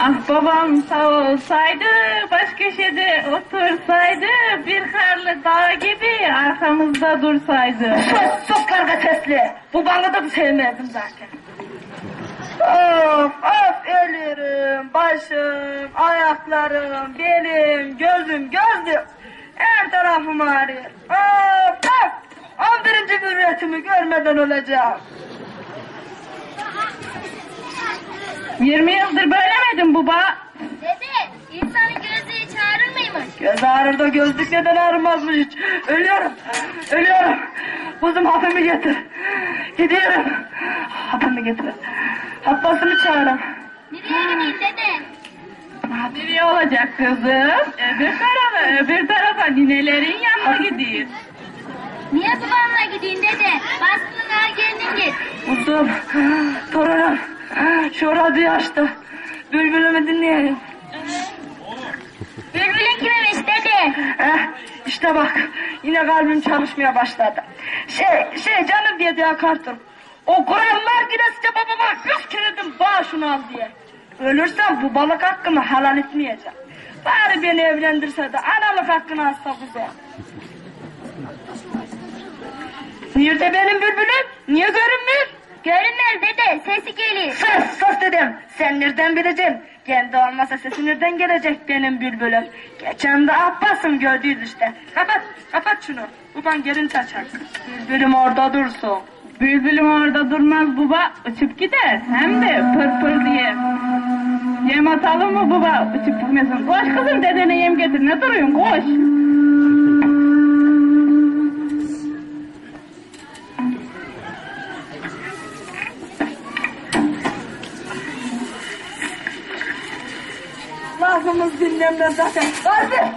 Ah babam sağ olsaydı, baş köşede otursaydı, bir karlı dağ gibi arkamızda dursaydı. Sus sus karga sesli. Bu balı da sevmezdim zaten. Of of ölürüm, başım, ayaklarım, belim, gözüm, gözüm. Her tarafım ağrıyor. Of. 11. mürvetimi görmeden öleceğim. 20 yıldır böyle miydin baba? Dede, insanın gözü hiç ağrır? Göz ağrır da gözlük neden ağrımazmış hiç. Ölüyorum, ölüyorum. Kuzum hapımı getir. Gidiyorum. Hapımı getir. Abbas'ımı çağırın. Nereye gideyim dede? Nereye olacak kızım? Öbür tarafa, öbür tarafa ninelerin yanına gideyim. Niye babamla gideyim dede? Baskının al kendin git. Kuzum, torunum. Şu radyoyu açtı. Bülbülümü dinleyelim. Bülbülün kimmiş dede? Eh, işte bak yine kalbim çalışmaya başladı. Şey şey canım diye diye akartım. O Kur'anlar giresice babama yüz kere dedim bağ şunu al diye. Ölürsem bu balık hakkımı helal etmeyeceğim. Bari beni evlendirse de analık hakkını alsa güzel. Nerede benim bülbülüm? Niye görünmüyor? Görünmez dede, sesi gelir. Sus sus dedim. Sen nereden bileceksin? Kendi olmasa sesi nereden gelecek benim bülbülüm? Geçen de Abbas'ım gördüydü işte. Kapat kapat şunu. Ulan gelin çaçak. Bülbülüm orada dursun. Bülbülüm orada durmaz baba, uçup gider. Hem de pır pır diye. Yem atalım mı baba, uçup gitmesin. Koş kızım dedene yem getir, ne duruyorsun koş. Dinlenmez zaten. Kalbim.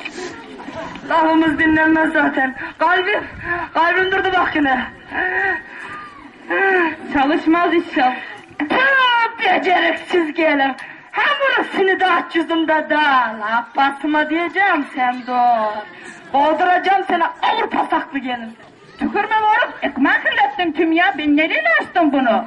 Lafımız dinlenmez zaten. Kalbim. Kalbim durdu bak yine. Çalışmaz inşallah. Tüh, beceriksiz gelin. Hem burasını da yüzümde da. Abbasıma diyeceğim sen dur. Boğduracağım seni ağır pasaklı gelin. Tükürme moruk, ekmek kirlettin tüm ya. Ben nereye açtım bunu?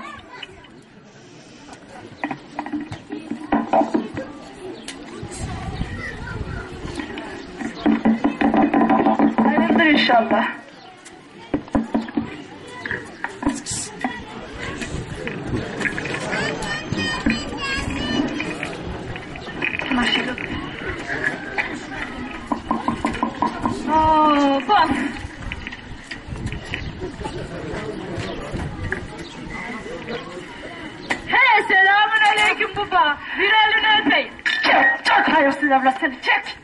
İnşallah. Oo, bak. He selamun baba. Bir elini öpeyim. Çek, çok hayırsız evlat seni çek.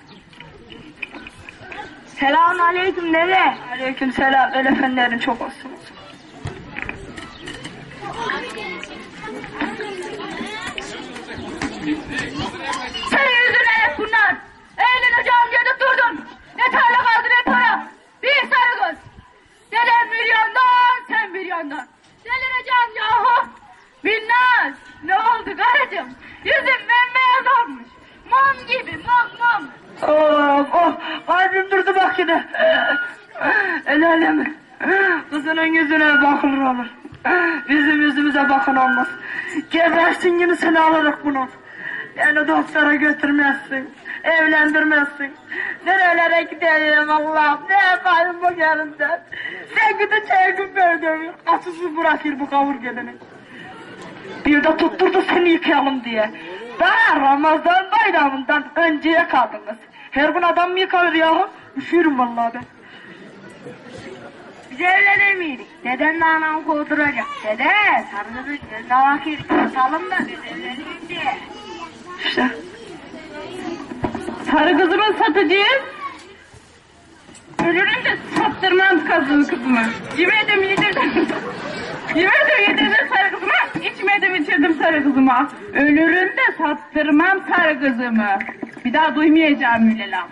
Selamun aleyküm nene. Aleyküm selam. El efendilerin çok olsun. Senin yüzüne hep bunlar. Elini cam diye durdun. Ne tarla kaldı ne para. Bir sarı kız. Dedem bir yandan sen bir yandan. Delineceğim yahu. Binnaz. Ne oldu karıcığım? Yüzün bembeyaz olmuş. Mum gibi mum mum. Oh, oh, kalbim durdu bak yine. El alemi. Kızının yüzüne bakılır olur. Bizim yüzümüze bakın olmaz. Gebersin yine seni alarak bunu. Beni doktora götürmezsin. Evlendirmezsin. Nerelere gideyim Allah'ım. Ne yapayım bu gelinden. Sen gideceğin gün böyle Açısız bırakır bu kavur gelini. Bir de tutturdu seni yıkayalım diye. Daha Ramazan bayramından önceye kaldınız. Her gün adam mı yıkanır yahu? Üşüyorum vallahi ben. Biz evlenemeyirik. Deden de anam kovduracak. Dede sarınızı gözüne vakir. Salın da biz evlenelim diye. İşte. Sarı kızımı satacağım. Ölürüm de sattırmam kızımı kızımı. Yemedim yedirdim. Yemedim yedirdim sarı kızıma. İçmedim içirdim sarı kızıma. Ölürüm de sattırmam sarı kızımı. Bir daha duymayacağım Mülelam.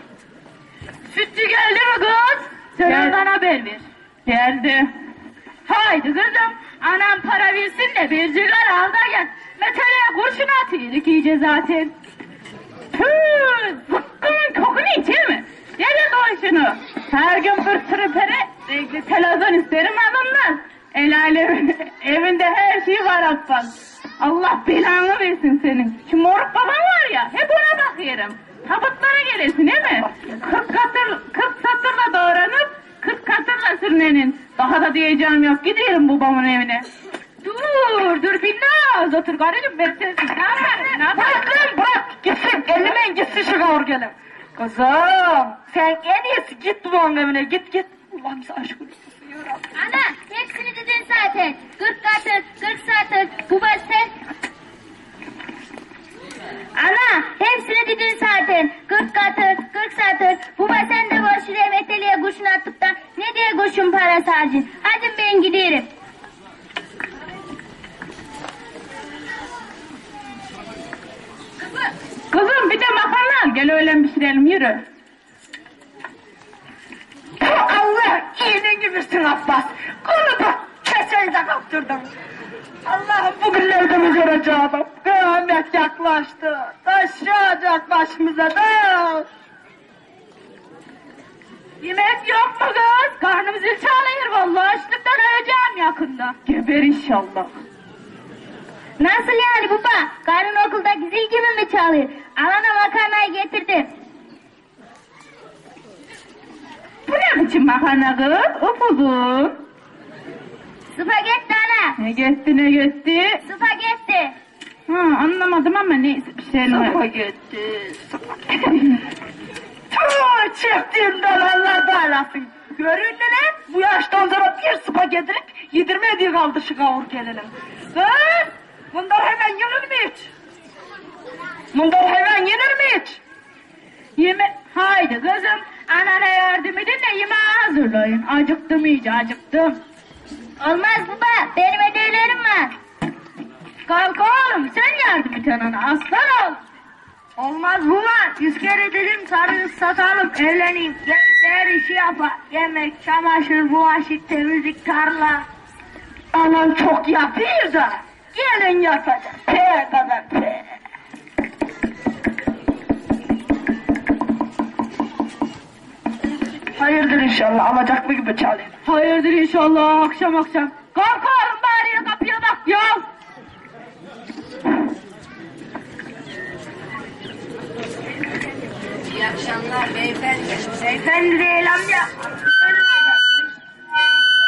Sütçü geldi mi kız? Sen ondan haber ver. Geldi. Haydi kızım. Anam para versin de bir sigara al da gel. Meteleye kurşun atıyorduk iyice zaten. Tüh, zıkkımın kokunu içer mi? Yedin o. Her gün bir tripere renkli televizyon isterim adamlar. El alemin her şey var Abbas. Allah belanı versin senin. Şu moruk baban var ya hep ona bakıyorum. Tabutlara gelirsin değil mi? Kırk katır, kırk satırla doğranıp kırk katırla sürünenin. Daha da diyeceğim yok. Gidelim babamın evine. Dur, dur Binnaz. Otur karıcığım beklesin. Ne yapar? Ne yapar? Bırak bırak. Gitsin ellemeyin gitsin şu kavur gelin. Kızım sen en iyisi git babamın evine git git. Bize aşk olsun. Ana hepsini dedin zaten. 40 katır, 40 satır. Bu sen... Ana hepsini dedin zaten. 40 katır, 40 satır. Bu sen de boş yere meteliğe kurşun attık da ne diye kurşun parası harcın. Hadi ben gidiyorum. Kızım bir de makarna al. Gel öğlen pişirelim yürü. Allah iyinin gibisin Abbas. Konu da keseyi de kaptırdın. Allah'ım bugünlerde mi göreceğim? Kıyamet yaklaştı. Taşıyacak başımıza da. Yemek yok mu kız? Karnım zil çalıyor vallahi. Açlıktan öleceğim yakında. Geber inşallah. Nasıl yani baba? Karın okuldaki zil gibi mi çalıyor? Alana makarnayı getirdim. Bu ne biçim makarna kız? Upuzun. Spagetti ana. Ne gitti ne gitti? Spagetti. Ha, anlamadım ama neyse bir şey mi? Spagetti, spagetti. Tüh, çektiğimden Allah bağlasın. Görün lan? Bu yaştan sonra bir spagettilik yedirmediği kaldı şu kavur gelelim. Kız, bunlar hemen yenir mi hiç? Bunlar hemen yenir mi hiç? Yeme haydi kızım anana yardım edin de yemeği hazırlayın. Acıktım iyice acıktım. Olmaz baba. Benim ödevlerim var. Kalk oğlum sen yardım et anana aslan ol. Olmaz var. Yüz kere dedim sarı satalım evleneyim. Gel her işi yapar. Yemek, çamaşır, bulaşık, temizlik, tarla. Anan çok yapıyor da. Gelin yapacak. Pe kadar pe. Hayırdır inşallah alacak mı gibi çalayım. Hayırdır inşallah akşam akşam. Oğlum bari kapıya bak ya. İyi akşamlar beyefendi. Beyefendi değil amca.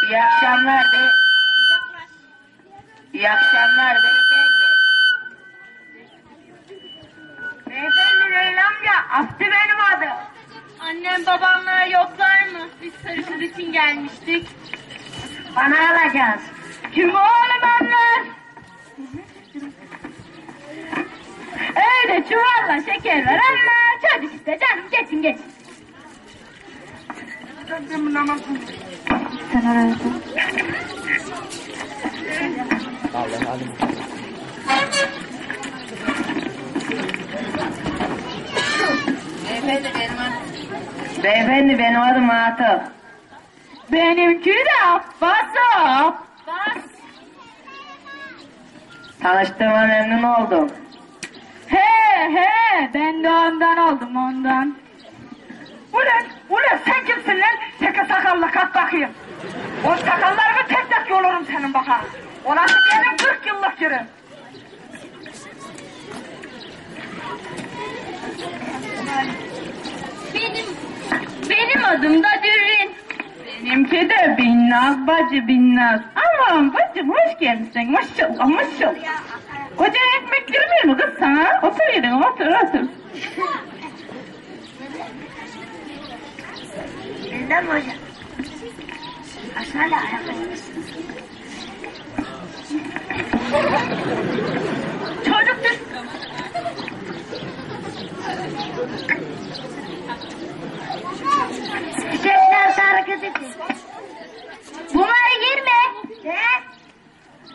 İyi akşamlar be. İyi akşamlar beyefendi. Beyefendi değil amca. Aslı benim adım. Annem yoklar sarışın için gelmiştik. Bana alacağız. Kim oğlum onlar? Öyle çuvalla şeker ver ama çocuk işte canım geçin geçin. Sen oraya Beyefendi benim adım. Beyefendi benim adım Atıf. Benimki de Abbas'ım. Bas. Tanıştığıma memnun oldum. He he ben de ondan oldum ondan. Ulan, ulan sen kimsin lan? Teke sakallı kalk bakayım. O sakallarımı tek tek yolurum senin baka. Orası benim 40 yıllık yerim. Benim benim adım da Dürrin. Benimki de Binnaz bacı Binnaz. Aman bacım hoş gelmişsin maşallah maşallah. Koca ekmek girmiyor mu kız sana? Otur yerine otur otur. Neden hocam? Aşağıda ayakkabı. Çocuktur. Çiçekler hareket edin. Bunları girme. He?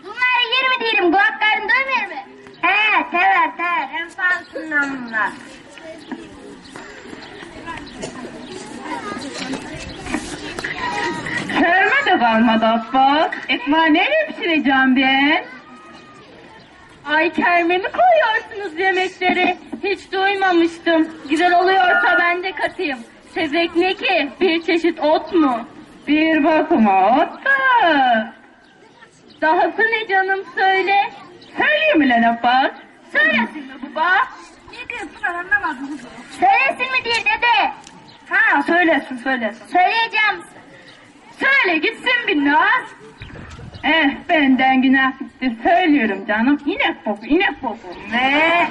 Bunları girme diyelim. Kulakların duymuyor mu? He, sever sever. En pahalısından bunlar. Körme de kalmadı Abbas. Ekmeği nereye pişireceğim ben? Ay kerme mi koyuyorsunuz yemeklere? Hiç duymamıştım. Güzel oluyorsa ben de katayım. Tezek ne ki? Bir çeşit ot mu? Bir bakıma ot da. Dahası ne canım söyle. Söyleyeyim mi lan Abbas? Söylesin mi baba? Ne diyorsun ben anlamadım. Söylesin mi diye dede. Ha söylesin söylesin. Söyleyeceğim. Söyle gitsin bir naz. Eh benden günah gitti söylüyorum canım. İnek boku inek boku. Ne? Ne?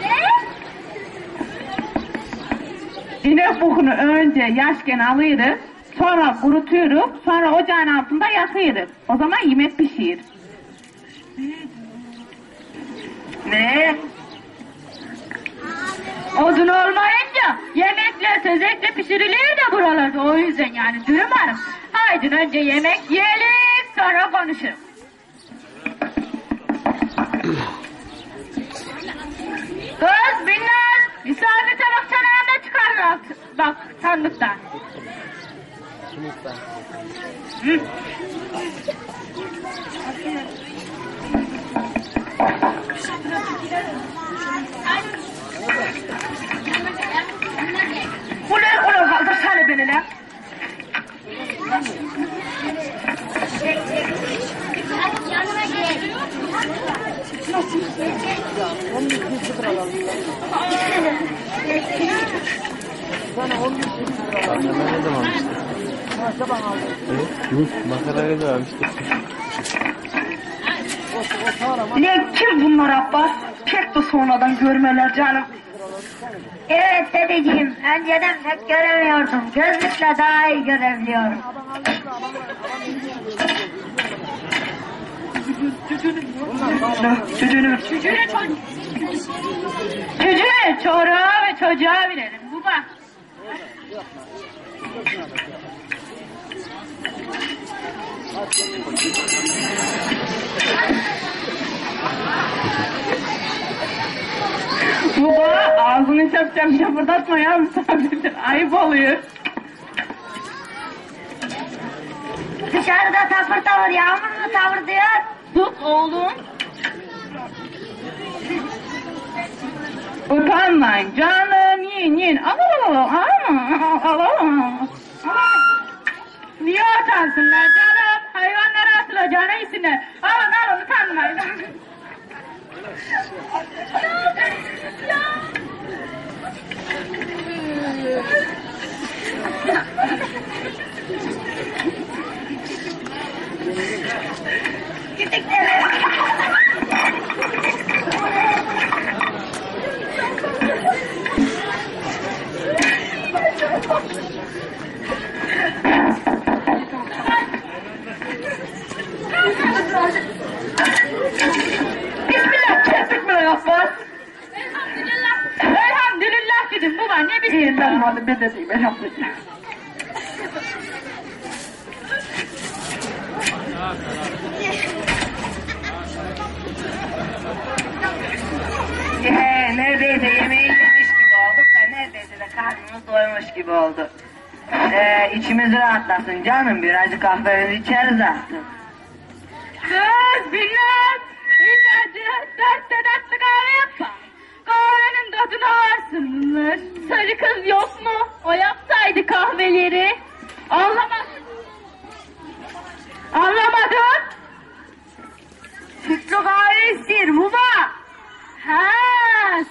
İnek bokunu önce yaşken alıyoruz. Sonra kurutuyoruz. Sonra ocağın altında yakıyoruz. O zaman yemek pişiyor. Ne? Odun olmayınca yemekler tezekle pişiriliyor da buralarda. O yüzden yani dürüm hanım. Haydi önce yemek yiyelim sonra konuşuruz. Kız Binnaz misafir çıkar bak sandıktan. Hı. Ulan ulan kaldırsana beni lan. Yanıma gel. Yok makarayla da almıştık. Ne kim bunlar Abbas? Pek de sonradan görmeler canım. Evet dedeciğim. Önceden pek göremiyordum. Gözlükle daha iyi görebiliyorum. Çocuğunu Çocuğuna çocuk. Çocuğuna çoruğa ve çocuğa verelim. Baba ağzını çapacağım şapırdatma ya misafirler. Ayıp oluyor. Dışarıda tavır tavır yağmur mu tavır diyor. Sus oğlum. Utanmayın canım yiyin yiyin. Al Niye utansınlar canım? Hayvanlara atılacağına iyisinler. Alın alın utanmayın. Bismillah kestik mi Abbas? Elhamdülillah. Elhamdülillah dedim baba ne İyi de diyeyim elhamdülillah. Ee, neredeyse yemeği yemiş gibi olduk da neredeyse de karnımız doymuş gibi oldu. Ee, içimiz rahatlasın canım birazcık kahvemizi içeriz artık. Kız bilmem. Hiç acı dertte dertte kahve yapma. Sarı kız yok mu? O yapsaydı kahveleri. Anlamadın. Anlamadın. Sütlü kahve istiyor baba. Ha,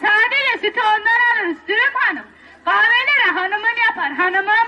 sadece sütü ondan alırız Hanım. Kahveleri hanımın yapar hanımım.